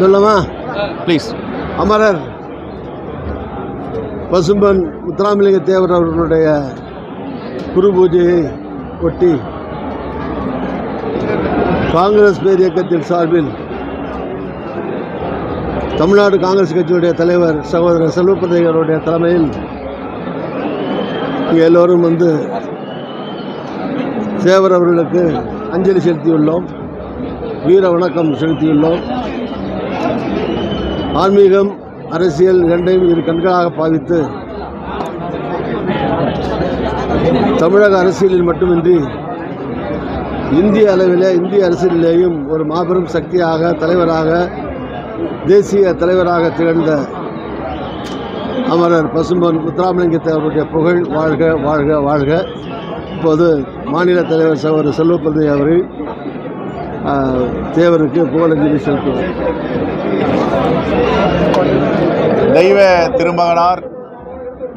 சொல்லமா ப்ளீஸ் அமரர் பசும்பன் முத்துராமலிங்க தேவர் அவர்களுடைய குரு பூஜையை ஒட்டி காங்கிரஸ் பேர் இயக்கத்தின் சார்பில் தமிழ்நாடு காங்கிரஸ் கட்சியுடைய தலைவர் சகோதரர் செல்வப்பிரதை அவருடைய தலைமையில் எல்லோரும் வந்து தேவர் அவர்களுக்கு அஞ்சலி செலுத்தியுள்ளோம். வீர வணக்கம் செலுத்தியுள்ளோம். ஆன்மீகம் அரசியல் இரண்டையும் இரு கண்களாக பாவித்து தமிழக அரசியலில் மட்டுமின்றி இந்திய அளவிலே இந்திய அரசியலிலேயும் ஒரு மாபெரும் சக்தியாக தலைவராக தேசிய தலைவராக திகழ்ந்த அமரர் பசும்பன் முத்துராமலிங்கத்தை அவருடைய புகழ் வாழ்க வாழ்க வாழ்க. இப்போது மாநில தலைவர் சகோதரர் செல்வப்பிரதை அவர்கள் தேவருக்கு புகழஞ்சலி செலுத்துவோம். தெய்வ திருமகனார்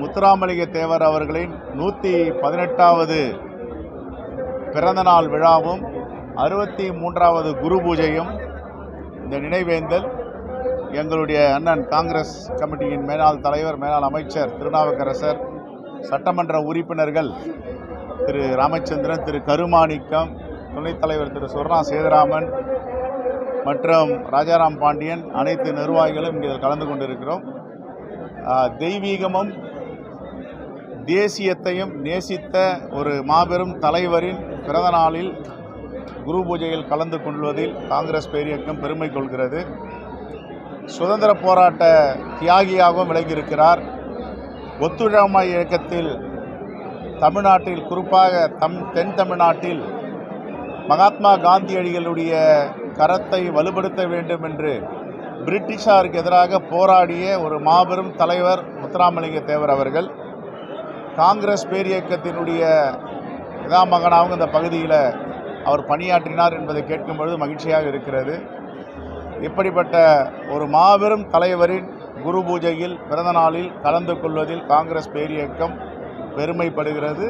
முத்துராமலிங்க தேவர் அவர்களின் நூற்றி பதினெட்டாவது பிறந்தநாள் விழாவும் அறுபத்தி மூன்றாவது குரு பூஜையும் இந்த நினைவேந்தல் எங்களுடைய அண்ணன் காங்கிரஸ் கமிட்டியின் மேலாள் தலைவர் மேலாள் அமைச்சர் திருநாவுக்கரசர் சட்டமன்ற உறுப்பினர்கள் திரு ராமச்சந்திரன் திரு கருமாணிக்கம் துணைத் தலைவர் திரு சுவர்ணா சேதுராமன் மற்றும் ராஜாராம் பாண்டியன் அனைத்து நிர்வாகிகளும் இங்கே இதில் கலந்து கொண்டிருக்கிறோம். தெய்வீகமும் தேசியத்தையும் நேசித்த ஒரு மாபெரும் தலைவரின் பிறந்த நாளில் குரு பூஜையில் கலந்து கொள்வதில் காங்கிரஸ் பேரியக்கம் பெருமை கொள்கிறது. சுதந்திர போராட்ட தியாகியாகவும் விளங்கியிருக்கிறார். ஒத்துழைமை இயக்கத்தில் தமிழ்நாட்டில் குறிப்பாக தம் தென் தமிழ்நாட்டில் மகாத்மா காந்தியடிகளுடைய கரத்தை வலுப்படுத்த வேண்டும் என்று பிரிட்டிஷாருக்கு எதிராக போராடிய ஒரு மாபெரும் தலைவர் முத்துராமலிங்க தேவர் அவர்கள் காங்கிரஸ் பேரியக்கத்தினுடைய பிதாமகனாகவும் இந்த பகுதியில் அவர் பணியாற்றினார் என்பதை கேட்கும் பொழுது மகிழ்ச்சியாக இருக்கிறது. இப்படிப்பட்ட ஒரு மாபெரும் தலைவரின் குரு பூஜையில் பிறந்த நாளில் கலந்து கொள்வதில் காங்கிரஸ் பேரியக்கம் பெருமைப்படுகிறது.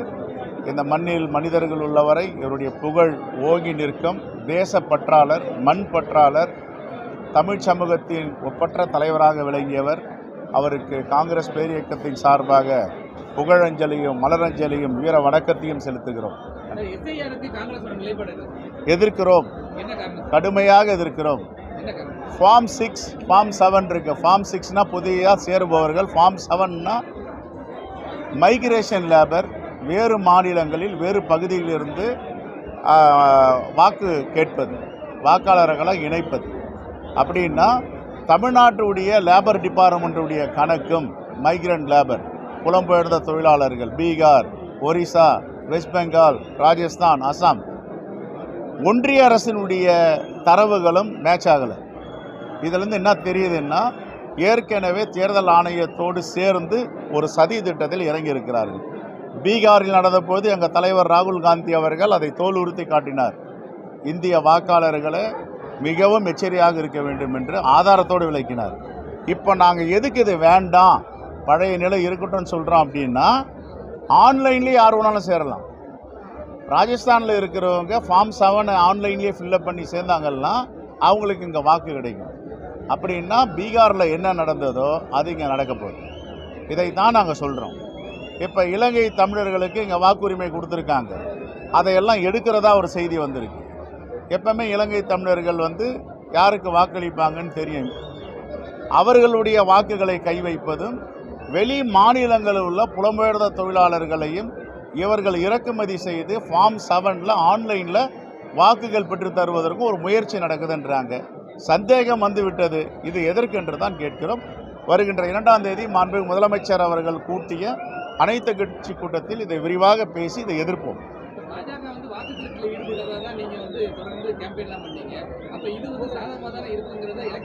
இந்த மண்ணில் மனிதர்கள் உள்ளவரை இவருடைய புகழ் ஓங்கி நிற்கும் தேசப்பற்றாளர் மண் பற்றாளர் தமிழ் சமூகத்தின் ஒப்பற்ற தலைவராக விளங்கியவர். அவருக்கு காங்கிரஸ் பேரியக்கத்தின் சார்பாக புகழஞ்சலியும் மலரஞ்சலியும் வீர வணக்கத்தையும் செலுத்துகிறோம்? எதிர்க்கிறோம். கடுமையாக எதிர்க்கிறோம். ஃபார்ம் சிக்ஸ் ஃபார்ம் செவன் இருக்கு. ஃபார்ம் சிக்ஸ்னா புதியாக சேருபவர்கள். ஃபார்ம் செவன்னா மைக்ரேஷன் லேபர். வேறு மாநிலங்களில் வேறு பகுதியிலிருந்து வாக்கு கேட்பது வாக்காளர்களை இணைப்பது. அப்படின்னா தமிழ்நாட்டுடைய லேபர் டிபார்ட்மெண்ட்டுடைய கணக்கும் மைக்ரண்ட் லேபர் புலம்பெயர்ந்த தொழிலாளர்கள் பீகார் ஒரிசா வெஸ்ட் பெங்கால் ராஜஸ்தான் அசாம் ஒன்றிய அரசினுடைய தரவுகளும் மேட்ச் ஆகலை. இதுலேருந்து என்ன தெரியுதுன்னா ஏற்கனவே தேர்தல் ஆணையத்தோடு சேர்ந்து ஒரு சதி திட்டத்தில் இறங்கியிருக்கிறார்கள். பீகாரில் நடந்தபோது எங்கள் தலைவர் ராகுல் காந்தி அவர்கள் அதை தோல் உறுத்தி காட்டினார். இந்திய வாக்காளர்களை மிகவும் எச்சரியாக இருக்க வேண்டும் என்று ஆதாரத்தோடு விளக்கினார். இப்போ நாங்கள் எதுக்கு இது வேண்டாம்? பழைய நிலை இருக்கட்டும்னு சொல்கிறோம் அப்படின்னா ஆன்லைன்லேயே யார் வேணாலும் சேரலாம். ராஜஸ்தானில் இருக்கிறவங்க ஃபார்ம் செவனை ஆன்லைன்லேயே ஃபில்லப் பண்ணி சேர்ந்தாங்கன்னா அவங்களுக்கு இங்கே வாக்கு கிடைக்கும். அப்படின்னா பீகாரில் என்ன நடந்ததோ அது இங்கே நடக்க போகுது. இதைத்தான் நாங்கள் சொல்கிறோம் இப்போ இலங்கை தமிழர்களுக்கு இங்கே வாக்குரிமை கொடுத்துருக்காங்க. அதையெல்லாம் எடுக்கிறதா ஒரு செய்தி வந்திருக்கு. எப்பவுமே இலங்கை தமிழர்கள் வந்து யாருக்கு வாக்களிப்பாங்கன்னு தெரியும். அவர்களுடைய வாக்குகளை கை வைப்பதும் வெளி மாநிலங்களில் உள்ள புலம்பெயர்ந்த தொழிலாளர்களையும் இவர்கள் இறக்குமதி செய்து ஃபார்ம் செவனில் ஆன்லைனில் வாக்குகள் பெற்று தருவதற்கும் ஒரு முயற்சி நடக்குதுன்றாங்க. சந்தேகம் வந்துவிட்டது. இது எதற்கு என்று தான் கேட்கிறோம். வருகின்ற இரண்டாம் தேதி மாண்பு முதலமைச்சர் அவர்கள் கூட்டிய அனைத்து கட்சி கூட்டத்தில் இதை விரிவாக பேசி இதை எதிர்ப்போம்.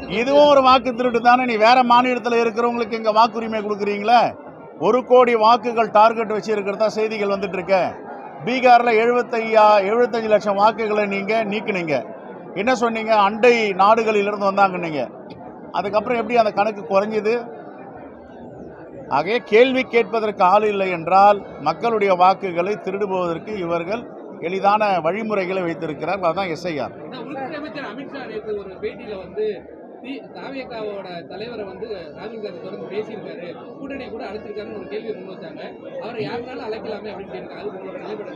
இதுவும் ஒரு வாக்கு திருட்டு தானே. நீ வேற மாநிலத்தில் இருக்கிறவங்களுக்கு இங்கே வாக்குரிமை கொடுக்குறீங்களே? ஒரு கோடி வாக்குகள் டார்கெட் வச்சு இருக்கிறதா செய்திகள் வந்துட்டு இருக்க. பீகாரில் எழுபத்தையா எழுபத்தஞ்சு லட்சம் வாக்குகளை நீங்கள் நீக்குனீங்க. என்ன சொன்னீங்க? அண்டை நாடுகளிலிருந்து வந்தாங்கன்னீங்க. அதுக்கப்புறம் எப்படி அந்த கணக்கு குறைஞ்சிது? ஆகவே கேள்வி கேட்பதற்கு ஆள் இல்லை என்றால் மக்களுடைய வாக்குகளை திருடுபவதற்கு இவர்கள் எளிதான வழிமுறைகளை வைத்திருக்கிறார். அதுதான் எஸ்ஐஆர். அமித்ஷா நேற்று ஒரு பேட்டியில வந்து தி- தாவேகாவோட தலைவரை வந்து ராகுல் காந்தி தொடர்ந்து பேசியிருக்காரு. கூட்டணி கூட அழைச்சிருக்காருன்னு ஒரு கேள்வி முன் வச்சாங்க. அவரை யாருனாலும் அழைக்கலாமே அப்படின்னு கேட்டாங்க அது உங்களோட நிலைப்பட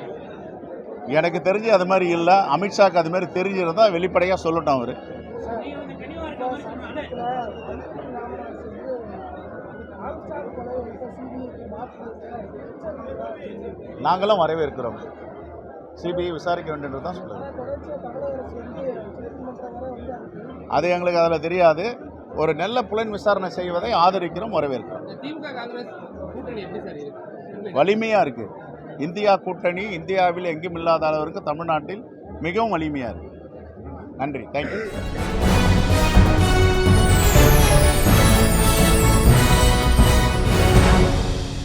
எனக்கு தெரிஞ்சு அது மாதிரி இல்லை. அமித்ஷாக்கு அது மாதிரி தெரிஞ்சிருந்தா வெளிப்படையாக சொல்லட்டும் அவர். நாங்களும் வரவேற்கிறோம். சிபிஐ விசாரிக்க வேண்டியது தான் சொல்லுது அது எங்களுக்கு அதில் தெரியாது. ஒரு நல்ல புலன் விசாரணை செய்வதை ஆதரிக்கிறோம் வரவேற்கிறோம். வலிமையாக இருக்குது இந்தியா கூட்டணி இந்தியாவில் எங்கும் இல்லாத அளவிற்கு தமிழ்நாட்டில் மிகவும் வலிமையாக இருக்குது நன்றி. தேங்க்யூ